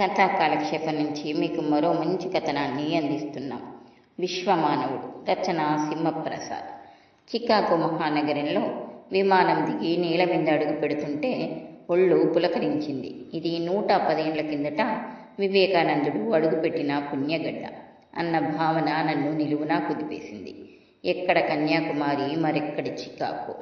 కథా కాలక్షేపం నుంచి మీకు మరో మంచి కథనాన్ని అందిస్తున్నాం. విశ్వమానవుడు రచన సింహప్రసాద్. చికాగో మహానగరంలో విమానం దిగి నీళ్ళ మీద అడుగు పెడుతుంటే ఒళ్ళు పులకరించింది. ఇది నూట పదేళ్ళ కిందట వివేకానందుడు అడుగుపెట్టిన పుణ్యగడ్డ అన్న భావన నన్ను నిలువునా కుదిపేసింది. ఎక్కడ కన్యాకుమారి మరెక్కడి చికాగో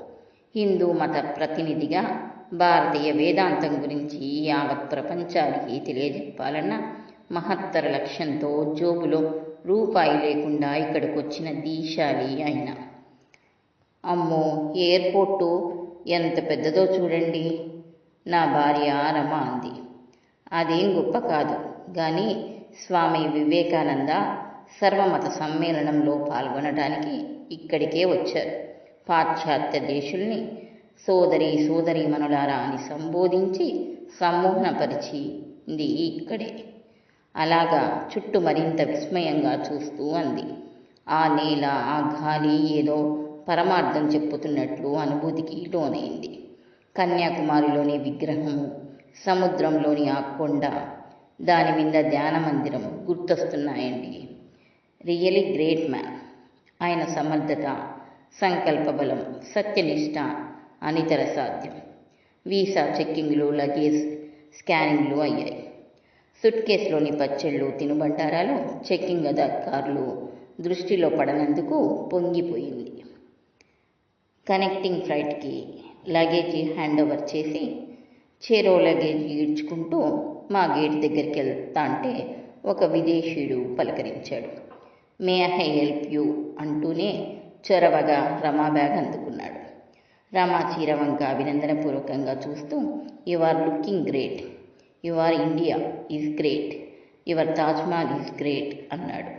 హిందూ మత ప్రతినిధిగా భారతీయ వేదాంతం గురించి యావత్ ప్రపంచానికి తెలియజెప్పాలన్న మహత్తర లక్ష్యంతో జోబులో రూపాయి లేకుండా ఇక్కడికి వచ్చిన దీశాలి ఆయన అమ్మో ఎయిర్పోర్టు ఎంత పెద్దదో చూడండి. నా భార్య రమ అంది. అదేం గొప్ప కాదు. కానీ స్వామి వివేకానంద సర్వమత సమ్మేళనంలో పాల్గొనడానికి ఇక్కడికే వచ్చారు. పాశ్చాత్య దేశుల్ని సోదరి సోదరీమణులారా అని సంబోధించి సమ్మోహనపరిచింది ఇక్కడే. అలాగా చుట్టూ మరింత విస్మయంగా చూస్తూ అంది. ఆ నేల ఆ గాలి ఏదో పరమార్థం చెప్పుతున్నట్లు అనుభూతికి లోనైంది. కన్యాకుమారిలోని విగ్రహము సముద్రంలోని ఆ కొండ దాని మీద ధ్యాన మందిరం గుర్తొస్తున్నాయండి. Really great man. ఆయన సమర్థత సంకల్ప బలం సత్యనిష్ట అనితర సాధ్యం వీసా చెక్కింగ్లు లగేజ్ స్కానింగ్లు అయ్యాయి. సుట్ కేసులోని పచ్చళ్ళు తినుబంటారాలు చెక్కింగ్ అధికారులు దృష్టిలో పడనందుకు పొంగిపోయింది. కనెక్టింగ్ ఫ్లైట్కి లగేజీ హ్యాండ్ ఓవర్ చేసి చేరో లగేజ్ ఈడ్చుకుంటూ మా గేట్ దగ్గరికి వెళ్తా అంటే ఒక విదేశీయుడు పలకరించాడు. మే ఐ హెల్ప్ యూ అంటూనే చొరవగా రమా బ్యాగ్ అందుకున్నాడు. రమా చీరవంక అభినందనపూర్వకంగా చూస్తూ you are looking great you are India is great your Taj Mahal is great అన్నాడు.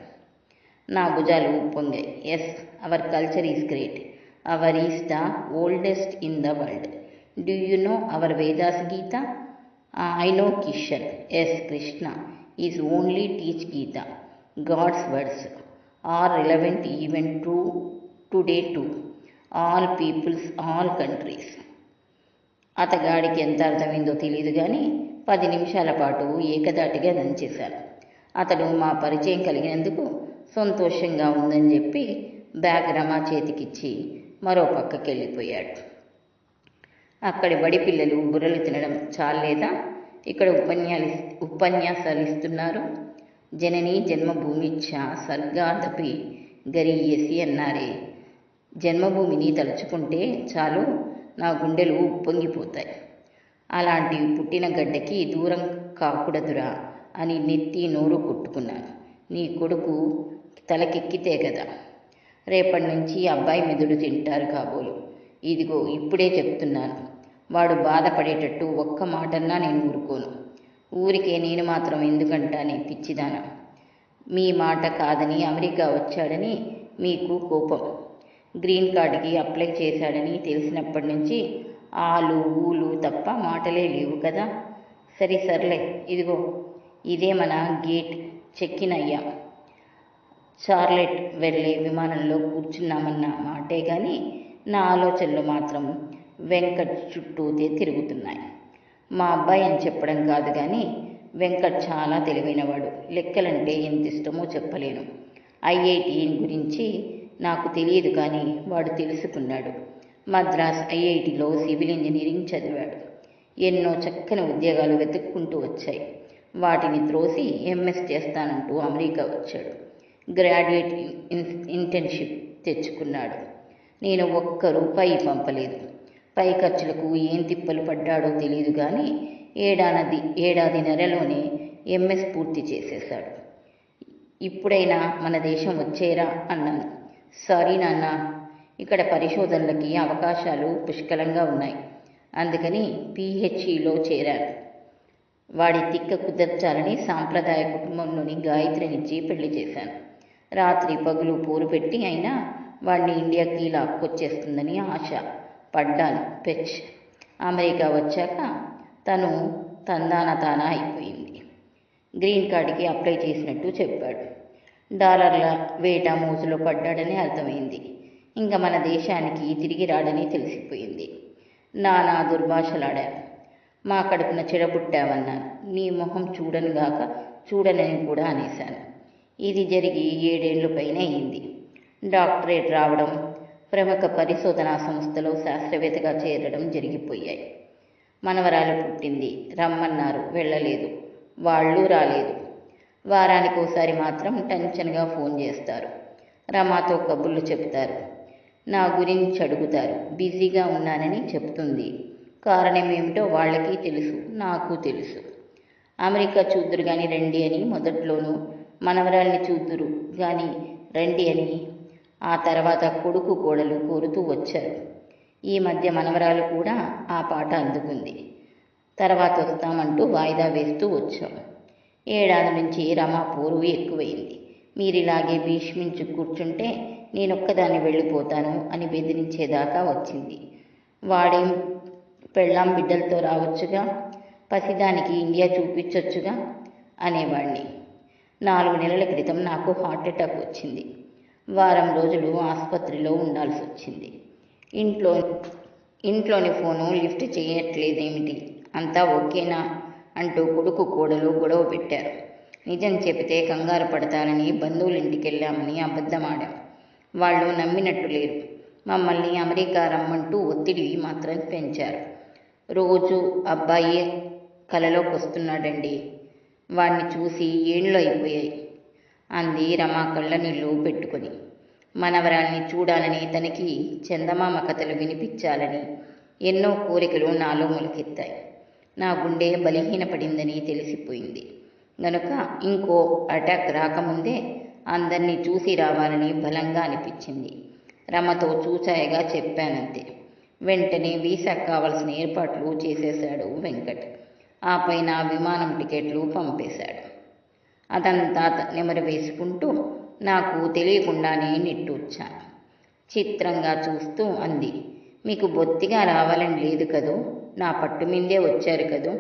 నా భుజాలు ఉప్పొంగాయి yes our culture is great our is the oldest in the world do you know our Vedas Gita I know Kishan yes Krishna is only teach Gita God's words are relevant even to today to all peoples all countries. అతగాడికి ఎంత అర్థమైందో తెలియదు కానీ పది నిమిషాల పాటు ఏకదాటిగా దంచేశాను అతడు మా పరిచయం కలిగినందుకు సంతోషంగా ఉందని చెప్పి బ్యాగ్ రమా చేతికిచ్చి మరో పక్కకి వెళ్ళిపోయాడు అక్కడి బడి పిల్లలు బుర్రలు తినడం చాలేదా ఇక్కడ ఉపన్యాలు ఉపన్యాసాలు ఇస్తున్నారు. జనని జన్మభూమిచ్చ స్వర్గాదపి గరీయసి అన్నారే. జన్మభూమిని తలుచుకుంటే చాలు నా గుండెలు ఉప్పొంగిపోతాయి అలాంటి పుట్టిన గడ్డకి దూరం కాకూడదురా అని నెత్తి నోరు కొట్టుకున్నాను. నీ కొడుకు తలకెక్కితే కదా. రేపటి నుంచి అబ్బాయి మెదుడు తింటారు కాబోలు. ఇదిగో ఇప్పుడే చెప్తున్నాను. వాడు బాధపడేటట్టు ఒక్క మాటన్నా నేను ఊరుకోను. ఊరికే నేను మాత్రం ఎందుకంటానే పిచ్చిదాన? మీ మాట కాదని అమెరికా వచ్చాడని మీకు కోపం. గ్రీన్ కార్డుకి అప్లై చేశాడని తెలిసినప్పటి నుంచి ఆలు ఊలు తప్ప మాటలే లేవు కదా? సరే సర్లే ఇదిగో ఇదే మన గేట్ చెక్కిన్ అయ్యాం. చార్లెట్ వెళ్ళే విమానంలో కూర్చున్నామన్న మాటే కానీ నా ఆలోచనలు మాత్రం వెంకట్ చుట్టూతే తిరుగుతున్నాయి. మా అబ్బాయి అని చెప్పడం కాదు కానీ వెంకట్ చాలా తెలివైనవాడు. లెక్కలంటే ఎంత ఇష్టమో చెప్పలేను. ఐఐటి గురించి నాకు తెలియదు కానీ వాడు తెలుసుకున్నాడు. మద్రాస్ ఐఐటిలో సివిల్ ఇంజనీరింగ్ చదివాడు. ఎన్నో చక్కని ఉద్యోగాలు వెతుక్కుంటూ వచ్చాయి. వాటిని త్రోసి ఎంఎస్ చేస్తానంటూ అమెరికా వచ్చాడు. గ్రాడ్యుయేట్ ఇంటర్న్షిప్ తెచ్చుకున్నాడు. నేను ఒక్క రూపాయి పంపలేదు. పై ఖర్చులకు ఏం తిప్పలు పడ్డాడో తెలియదు కానీ ఏడాది ఏడాది నెలలోనే ఎంఎస్ పూర్తి చేసేశాడు. ఇప్పుడైనా మన దేశం వచ్చేరా అన్నాను సారీ నాన్న ఇక్కడ పరిశోధనలకి అవకాశాలు పుష్కలంగా ఉన్నాయి. అందుకని పిహెచ్ఈలో చేరాను. వాడి తిక్క కుదర్చాలని సాంప్రదాయ కుటుంబంలోని గాయత్రినిచ్చి పెళ్ళి చేశాను. రాత్రి పగులు పోరు పెట్టి అయినా వాడిని ఇండియాకి లాక్కొచ్చేస్తుందని ఆశ పడ్డాను. పెచ్. అమెరికా వచ్చాక తను తందాన తానా అయిపోయింది. గ్రీన్ కార్డుకి అప్లై చేసినట్టు చెప్పాడు. డాలర్ల వేట మోజులో పడ్డాడని అర్థమైంది. ఇంకా మన దేశానికి తిరిగి రాడని తెలిసిపోయింది. నానా దుర్భాషలాడా మా కడుపున చెడబుట్టావన్నాను నీ మొహం చూడను గాక చూడనని కూడా అనేశాను. ఇది జరిగి ఏడేళ్ళు పైన అయింది. డాక్టరేట్ రావడం ప్రముఖ పరిశోధనా సంస్థలో శాస్త్రవేత్తగా చేరడం జరిగిపోయాయి. మనవరాలు పుట్టింది. రమ్మన్నారు. వెళ్ళలేదు. వాళ్ళు రాలేదు. వారానికి ఒకసారి మాత్రం టెన్షన్గా ఫోన్ చేస్తారు. రమాతో కబుర్లు చెప్తారు. నా గురించి అడుగుతారు. బిజీగా ఉన్నానని చెప్తుంది. కారణం ఏమిటో వాళ్ళకి తెలుసు. నాకు తెలుసు. అమెరికా చూద్దురు కానీ రండి అని మొదట్లోనూ మనవరాల్ని చూద్దురు కానీ రండి అని ఆ తర్వాత కొడుకు కోడలు కోరుతూ వచ్చారు. ఈ మధ్య మనవరాలు కూడా ఆ పాట అందుకుంది. తర్వాత వస్తామంటూ వాయిదా వేస్తూ వచ్చాం. ఏడాది నుంచి రమాపూరు ఎక్కువైంది. మీరిలాగే భీష్మించు కూర్చుంటే నేనొక్కదాన్ని వెళ్ళిపోతాను అని బెదిరించేదాకా వచ్చింది. వాడేం పెళ్ళాం బిడ్డలతో రావచ్చుగా? పసిదానికి ఇండియా చూపించొచ్చుగా? అనేవాడిని నాలుగు నెలల క్రితం నాకు హార్ట్ అటాక్ వచ్చింది. వారం రోజులు ఆసుపత్రిలో ఉండాల్సి వచ్చింది ఇంట్లో ఇంట్లోని ఫోను లిఫ్ట్ చేయట్లేదేమిటి? అంతా ఓకేనా? అంటూ కొడుకు కోడలు గొడవ పెట్టారు. నిజం చెబితే కంగారు పడతారని బంధువులింటికి వెళ్ళామని అబద్ధమాడాం. వాళ్ళు నమ్మినట్టు లేరు. మమ్మల్ని అమెరికా రమ్మంటూ ఒత్తిడి మాత్రం పెంచారు. రోజు అబ్బాయి కలలోకి వస్తున్నాడండి వాడిని చూసి ఏండ్లు అయిపోయాయి. అంది రమా కళ్ళ నీళ్ళు పెట్టుకొని. మనవరాల్ని చూడాలని తనకి చందమామ కథలు వినిపించాలని ఎన్నో కోరికలు నాలో మొలకెత్తాయి. నా గుండె బలహీనపడిందని తెలిసిపోయింది. గనుక ఇంకో అటాక్ రాకముందే అందరినీ చూసి రావాలని బలంగా అనిపించింది. రమతో చూచాయగా చెప్పానంతే. వెంటనే వీసాకు కావలసిన ఏర్పాట్లు చేసేశాడు వెంకట్. ఆ పైన విమానం టికెట్లు పంపేశాడు. అదంతా నెమరు వేసుకుంటూ నాకు తెలియకుండానే నిట్టూర్చాను చిత్రంగా చూస్తూ అంది. మీకు బొత్తిగా రావాలని లేదు కదూ? నా పట్టు మీదే వచ్చారు కదూ.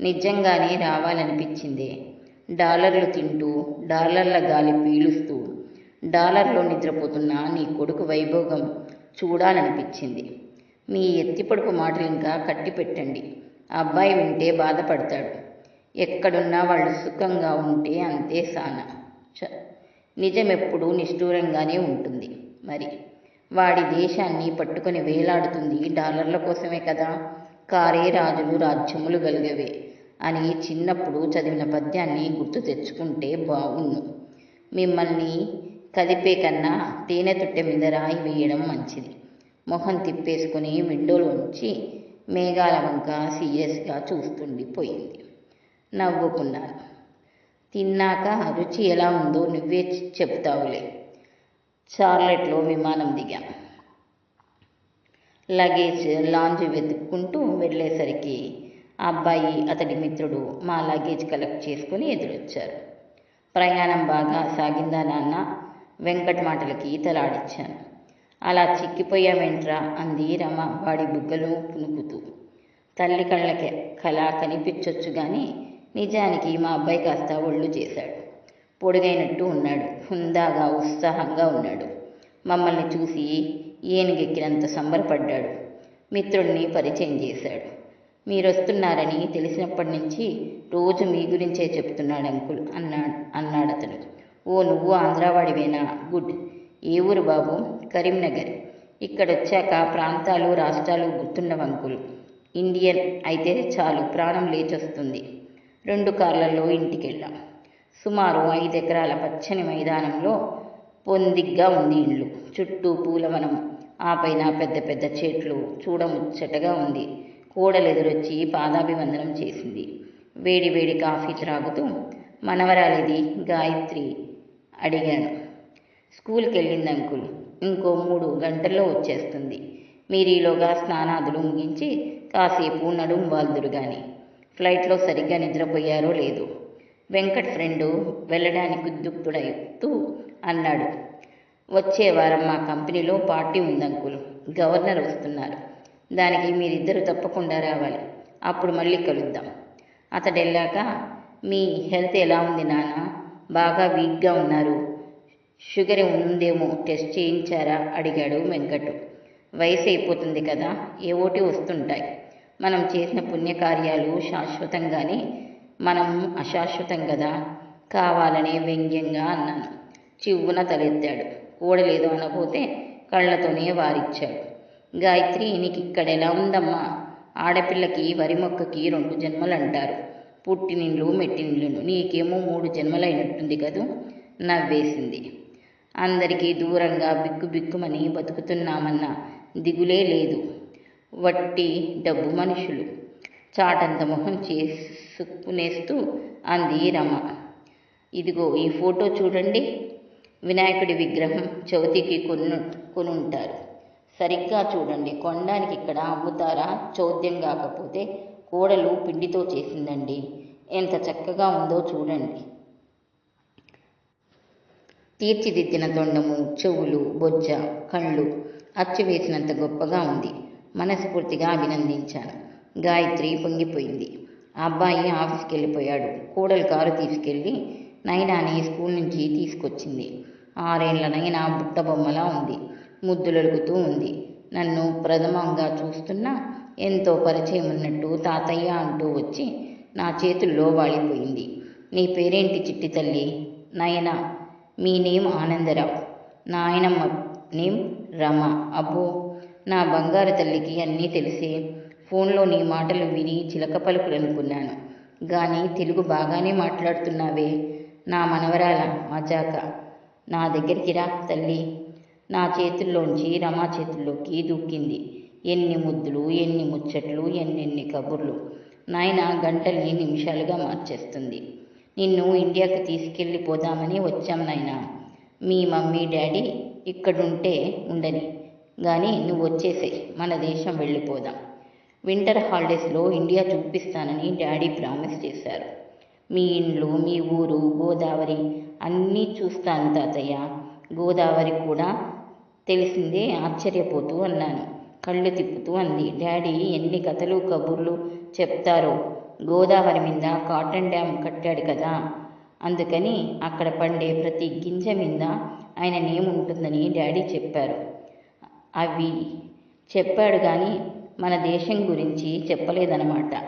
నిజంగానే రావాలనిపించింది. డాలర్లు తింటూ డాలర్ల గాలి పీలుస్తూ డాలర్లో నిద్రపోతున్న నీ కొడుకు వైభోగం చూడాలనిపించింది. మీ ఎత్తిపడుపు మాటలు ఇంకా కట్టి పెట్టండి అబ్బాయి వింటే బాధపడతాడు. ఎక్కడున్నా వాళ్ళు సుఖంగా ఉంటే అంతే సాన. చ నిజం ఎప్పుడూ నిష్ఠూరంగానే ఉంటుంది. మరి వాడి దేశాన్ని పట్టుకొని వేలాడుతుంది డాలర్ల కోసమే కదా. కారే రాజులు రాజ్యములు గలిగవే అని చిన్నప్పుడు చదివిన పద్యాన్ని గుర్తు తెచ్చుకుంటే బాగుండు మిమ్మల్ని కదిపే కన్నా తేనె తుట్టె మీద రాయి వేయడం మంచిది. మొహం తిప్పేసుకుని విండోలోంచి మేఘాల వంక సీరియస్గా చూస్తుండిపోయింది. నవ్వుకున్నాను. తిన్నాక రుచి ఎలా ఉందో నువ్వే చెప్తావులే చార్లెట్లో విమానం దిగాం. లగేజ్ లాంజ్ వెతుక్కుంటూ వెళ్ళేసరికి ఆ అబ్బాయి అతడి మిత్రుడు మా లగేజ్ కలెక్ట్ చేసుకుని ఎదురొచ్చారు. ప్రయాణం బాగా సాగిందా నాన్న? వెంకట్ మాటలకి తలాడిచ్చాను అలా చిక్కిపోయామేంట్రా అంది రమ వాడి బుగ్గలు పునుకుతూ. తల్లి కళ్ళకి కళ కనిపించొచ్చు కానీ నిజానికి మా అబ్బాయి కాస్త ఒళ్ళు చేశాడు. పొడుగైనట్టు ఉన్నాడు. హుందాగా ఉత్సాహంగా ఉన్నాడు. మమ్మల్ని చూసి ఏనుగెక్కినంత సంబరపడ్డాడు. మిత్రుడిని పరిచయం చేశాడు. మీరొస్తున్నారని తెలిసినప్పటి నుంచి రోజు మీ గురించే చెప్తున్నాడు అంకుల్ అన్నాడు అన్నాడు అతను ఓ నువ్వు ఆంధ్రావాడివేనా? గుడ్. ఏ ఊరు బాబు? కరీంనగర్. ఇక్కడొచ్చాక ప్రాంతాలు రాష్ట్రాలు గుర్తుండవు అంకుల్ ఇండియన్ అయితే చాలు ప్రాణం లేచొస్తుంది. రెండు కార్లలో ఇంటికి వెళ్ళాం సుమారు ఐదు ఎకరాల పచ్చని మైదానంలో పొందిగ్గా ఉంది ఇల్లు. చుట్టూ పూలవనం ఆ పైన పెద్ద పెద్ద చెట్లు చూడముచ్చటగా ఉంది. కోడలు ఎదురొచ్చి పాదాభివందనం చేసింది. వేడి వేడి కాఫీ త్రాగుతూ మనవరాలిది గాయత్రి అడిగాను. స్కూల్కి వెళ్ళింది అంకుల్. ఇంకో మూడు గంటల్లో వచ్చేస్తుంది. మీరీలోగా స్నానాదులు ముగించి కాసేపు నడుము వాల్దురు కానీ ఫ్లైట్లో సరిగ్గా నిద్రపోయారో లేదు. వెంకట్ ఫ్రెండు వెళ్ళడానికి ఉద్యుక్తుడైతూ అన్నాడు. వచ్చే వారం మా కంపెనీలో పార్టీ ఉంది గవర్నర్ వస్తున్నారు. దానికి మీరిద్దరు తప్పకుండా రావాలి. అప్పుడు మళ్ళీ కలుద్దాం. అతడు వెళ్ళాక మీ హెల్త్ ఎలా ఉంది నాన్న? బాగా వీక్గా ఉన్నారు. షుగర్ ఉందేమో టెస్ట్ చేయించారా? అడిగాడు వెంకటు వయసు అయిపోతుంది కదా ఏవోటి వస్తుంటాయి. మనం చేసిన పుణ్యకార్యాలు శాశ్వతంగానే మనం అశాశ్వతం కదా. కావాలనే వ్యంగ్యంగా అన్నాను. చివ్వున తలెత్తాడు. కూడలేదు అనబోతే కళ్ళతోనే వారిచ్చాడు. గాయత్రి నీకు ఇక్కడ ఎలా ఉందమ్మా? ఆడపిల్లకి వరి మొక్కకి రెండు జన్మలు అంటారు పుట్టినిండ్లు మెట్టినిండ్లను నీకేమో మూడు జన్మలైనట్టుంది కదూ? నవ్వేసింది. అందరికీ దూరంగా బిక్కు బిక్కుమని బతుకుతున్నామన్న దిగులే లేదు. వట్టి డబ్బు మనుషులు. చాటంత మొహం చేసుకునేస్తూ అంది రమ. ఇదిగో ఈ ఫోటో చూడండి. వినాయకుడి విగ్రహం చవితికి కొను కొనుంటారు. సరిగ్గా చూడండి కొనడానికి ఇక్కడ అమ్ముతారా చౌద్యం కాకపోతే కోడలు పిండితో చేసిందండి. ఎంత చక్కగా ఉందో చూడండి. తీర్చిదిద్దిన తొండము చెవులు బొజ్జ కళ్ళు అచ్చు వేసినంత గొప్పగా ఉంది. మనస్ఫూర్తిగా అభినందించాను. గాయత్రి పొంగిపోయింది. ఆ అబ్బాయి ఆఫీస్కి వెళ్ళిపోయాడు కూడలు కారు తీసుకెళ్ళి నైనాని స్కూల్ నుంచి తీసుకొచ్చింది. ఆరేళ్ళ నైనా బుట్ట బొమ్మలా ఉంది. ముద్దులొలుగుతూ ఉంది. నన్ను ప్రథమంగా చూస్తున్నా ఎంతో పరిచయం ఉన్నట్టు తాతయ్య అంటూ వచ్చి నా చేతుల్లో వాలిపోయింది. నీ పేరేంటి చిట్టి తల్లి? నయన. మీ నేమ్ ఆనందరావు. నాయనమ్మ నేమ్ రమ. అబ్బో! నా బంగారు తల్లికి అన్నీ తెలిసే ఫోన్లో నీ మాటలు విని చిలక పలుకులనుకున్నాను. కానీ తెలుగు బాగానే మాట్లాడుతున్నావే. నా మనవరాల మజాక నా దగ్గరికి రా తల్లి. నా చేతుల్లోంచి రమా చేతుల్లోకి దూకింది ఎన్ని ముద్దులు ఎన్ని ముచ్చట్లు ఎన్నెన్ని కబుర్లు. నాయన గంటల్ని నిమిషాలుగా మార్చేస్తుంది. నిన్ను ఇండియాకి తీసుకెళ్ళిపోదామని వచ్చాం నాయనా. మీ మమ్మీ డాడీ ఇక్కడుంటే ఉండని. కానీ నువ్వు వచ్చేసే మన దేశం వెళ్ళిపోదాం. వింటర్ హాలిడేస్లో ఇండియా చూపిస్తానని డాడీ ప్రామిస్ చేశారు. మీ ఇండ్లు మీ ఊరు గోదావరి అన్నీ చూస్తాను తాతయ్య. గోదావరి కూడా తెలిసిందే ఆశ్చర్యపోతూ అన్నాను. కళ్ళు తిప్పుతూ అంది. డాడీ ఎన్ని కథలు కబుర్లు చెప్తారో. గోదావరి మీద కాటన్ డ్యామ్ కట్టాడు కదా. అందుకని అక్కడ పండే ప్రతి గింజ మీద ఆయన నేముంటుందని డాడీ చెప్పారు. అవి చెప్పాడు కానీ మన దేశం గురించి చెప్పలేదన్నమాట.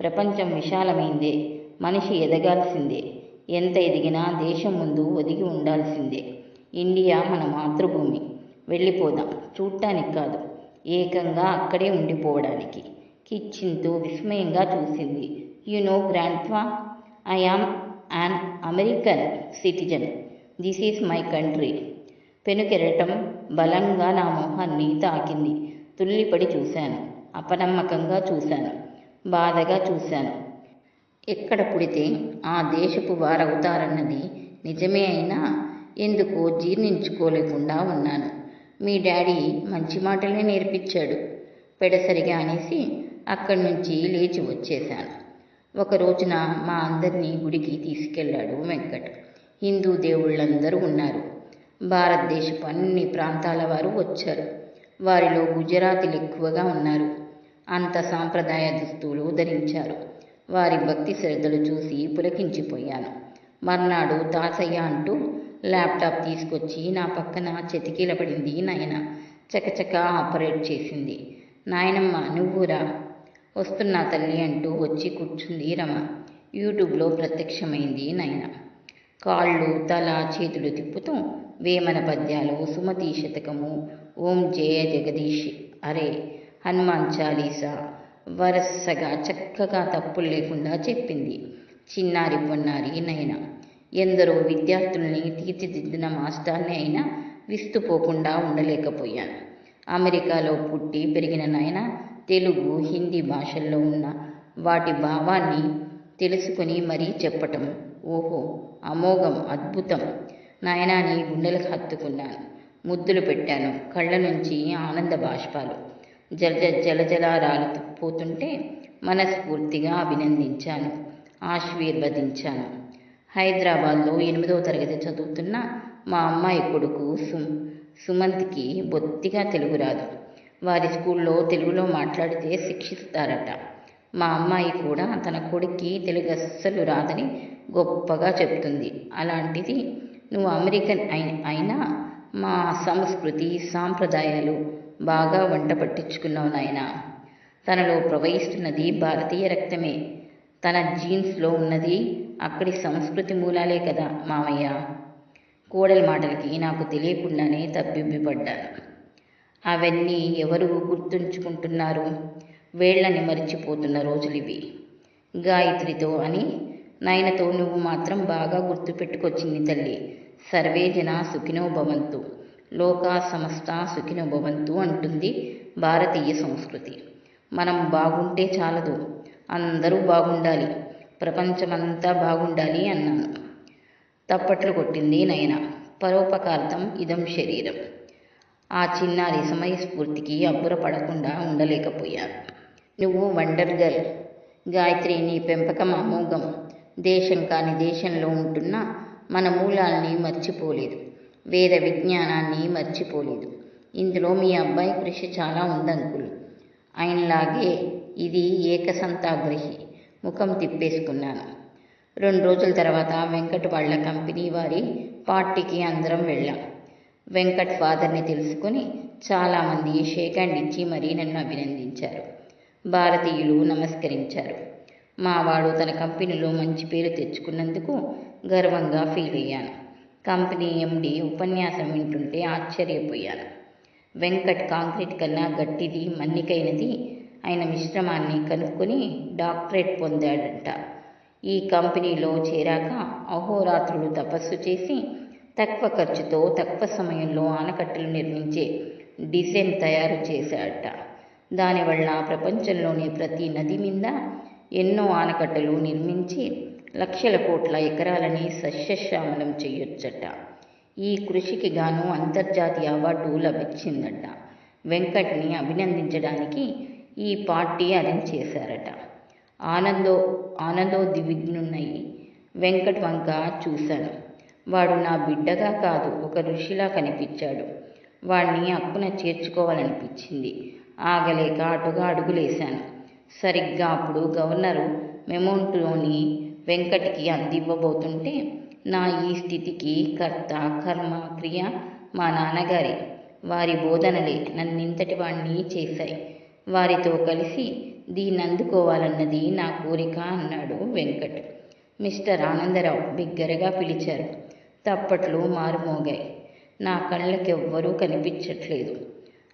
ప్రపంచం విశాలమైందే. మనిషి ఎదగాల్సిందే. ఎంత ఎదిగినా దేశం ముందు ఒదిగి ఉండాల్సిందే. ఇండియా మన మాతృభూమి. వెళ్ళిపోదాం. చూడటానికి కాదు. ఏకంగా అక్కడే ఉండిపోవడానికి. కిచ్చింతో విస్మయంగా చూసింది. You know grandpa I am an American citizen this is my country పెనుకెరటం బలంగా నా మొహాన్ని తాకింది. తుల్లిపడి చూశాను. అపనమ్మకంగా చూశాను. బాధగా చూశాను. ఎక్కడ పుడితే ఆ దేశపు వారవుతారన్నది నిజమే అయినా ఎందుకో జీర్ణించుకోలేకుండా ఉన్నాను. మీ డాడీ మంచి మాటలే నేర్పించాడు. పెడసరిగా అనేసి అక్కడి నుంచి లేచి వచ్చేశాను. ఒక రోజున మా అందరినీ గుడికి తీసుకెళ్ళాడు వెంకట్. హిందూ దేవుళ్ళందరూ ఉన్నారు. భారతదేశపు అన్ని ప్రాంతాల వారు వచ్చారు. వారిలో గుజరాతీలు ఎక్కువగా ఉన్నారు. అంత సాంప్రదాయ దుస్తులు ధరించారు. వారి భక్తి శ్రద్ధలు చూసి పులకించిపోయాను. మర్నాడు దాసయ్య అంటూ ల్యాప్టాప్ తీసుకొచ్చి నా పక్కన చెతికిలబడింది నాయన. చకచక ఆపరేట్ చేసింది. నాయనమ్మ నువ్వురా వస్తున్నా తల్లి అంటూ వచ్చి కూర్చుంది రమ. యూట్యూబ్లో ప్రత్యక్షమైంది నాయన. కాళ్ళు తల చేతులు తిప్పుతూ వేమన పద్యాలు సుమతి శతకము ఓం జయ జగదీష్ అరే హనుమాన్ చాలీసా? వరసగా చక్కగా తప్పులు లేకుండా చెప్పింది. చిన్నారి పొన్నారి నయన ఎందరో విద్యార్థుల్ని తీర్చిదిద్దిన మాస్టర్ని అయినా విస్తుపోకుండా ఉండలేకపోయాను. అమెరికాలో పుట్టి పెరిగిన నాయన తెలుగు హిందీ భాషల్లో ఉన్న వాటి భావాన్ని తెలుసుకొని మరీ చెప్పటం. ఓహో అమోఘం అద్భుతం. నాయనాని గుండెలకు హత్తుకున్నాను. ముద్దులు పెట్టాను. కళ్ళ నుంచి ఆనంద బాష్పాలు. జల జలజలారాలు పోతుంటే మనస్ఫూర్తిగా అభినందించాను ఆశీర్వదించాను. హైదరాబాద్లో ఎనిమిదవ తరగతి చదువుతున్న మా అమ్మాయి కొడుకు సు సుమంత్కి బొత్తిగా తెలుగు రాదు. వారి స్కూల్లో తెలుగులో మాట్లాడితే శిక్షిస్తారట. మా అమ్మాయి కూడా తన కొడుక్కి తెలుగు అస్సలు రాదని గొప్పగా చెప్తుంది. అలాంటిది నువ్వు అమెరికన్ అయి అయినా మా సంస్కృతి సాంప్రదాయాలు బాగా వంట పట్టించుకున్నావు నాయన. తనలో ప్రవహిస్తున్నది భారతీయ రక్తమే. తన జీన్స్లో ఉన్నది అక్కడి సంస్కృతి మూలాలే కదా మామయ్య. కోడలి మాటలకి నాకు తెలియకుండానే తబ్బిబ్బిపడ్డాను. అవన్నీ ఎవరు గుర్తుంచుకుంటున్నారు? వేళ్ళని మరిచిపోతున్న రోజులివి. గాయత్రితో అని నాయనతో నువ్వు మాత్రం బాగా గుర్తుపెట్టుకొచ్చింది తల్లి. సర్వే జన సుఖినో భవంతు. లోకా సమస్త సుఖినో భవంతు అంటుంది భారతీయ సంస్కృతి. మనం బాగుంటే చాలదు. అందరూ బాగుండాలి. ప్రపంచమంతా బాగుండాలి అన్నాను. తప్పట్లు కొట్టింది నయన. పరోపకార్థం ఇదం శరీరం. ఆ చిన్నారి సమయస్ఫూర్తికి అబ్బురపడకుండా ఉండలేకపోయాను. నువ్వు వండర్ గర్ల్. గాయత్రి నీ పెంపకం అమోఘం. దేశం కాని దేశంలో ఉంటున్నా మన మూలాల్ని మర్చిపోలేదు. వేద విజ్ఞానాన్ని మర్చిపోలేదు. ఇందులో మీ అబ్బాయి కృషి చాలా ఉందంకుల్ ఆయనలాగే ఇది ఏకసంతాగ్రహి. ముఖం తిప్పేసుకున్నాను. రెండు రోజుల తర్వాత వెంకట్ వాళ్ళ కంపెనీ వారి పార్టీకి అందరం వెళ్ళాం. వెంకట్ ఫాదర్ని తెలుసుకొని చాలామంది షేక్ హ్యాండ్ ఇచ్చి మరీ నన్ను అభినందించారు. భారతీయులు నమస్కరించారు. మావాడు తన కంపెనీలో మంచి పేరు తెచ్చుకున్నందుకు గర్వంగా ఫీల్ అయ్యాను. కంపెనీ ఎండి ఉపన్యాసం వింటుంటే ఆశ్చర్యపోయాను వెంకట్ కాంక్రీట్ కన్నా గట్టిది మన్నికైనది. ఆయన మిశ్రమాన్ని కనుక్కొని డాక్టరేట్ పొందాడంట. ఈ కంపెనీలో చేరాక అహోరాత్రులు తపస్సు చేసి తక్కువ ఖర్చుతో తక్కువ సమయంలో ఆనకట్టలు నిర్మించే డిజైన్ తయారు చేశాడట. దానివల్ల ప్రపంచంలోని ప్రతి నది మీద ఎన్నో ఆనకట్టలు నిర్మించి లక్షల కోట్ల ఎకరాలని సస్యశ్యామలం చేయొచ్చట. ఈ కృషికి గాను అంతర్జాతీయ అవార్డు లభించిందట. వెంకట్ని అభినందించడానికి ఈ పార్టీ అరేంజ్ చేశారట ఆనందో ఆనందో దివిగ్నున్నయి వెంకట్ వంక చూశాను. వాడు నా బిడ్డగా కాదు ఒక ఋషిలా కనిపించాడు. వాణ్ణి అక్కున చేర్చుకోవాలనిపించింది. ఆగలేక అటుగా అడుగులేశాను. సరిగ్గా అప్పుడు గవర్నరు మెమోంట్లోని వెంకట్కి అందివ్వబోతుంటే నా ఈ స్థితికి కర్త కర్మ క్రియ మా నాన్నగారే. వారి బోధనలే నన్నింతటి వాణ్ణి చేశాయి. వారితో కలిసి దీన్ని అందుకోవాలన్నది నా కోరిక అన్నాడు వెంకట్. మిస్టర్ ఆనందరావు బిగ్గరగా పిలిచారు. తప్పట్లు మారుమోగాయి నా కళ్ళకెవ్వరూ కనిపించట్లేదు.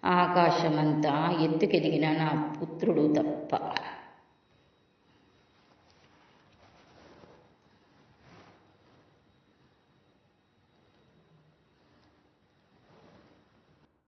ఆకాశమంతా ఎత్తుకెదిగిన నా పుత్రుడు తప్ప.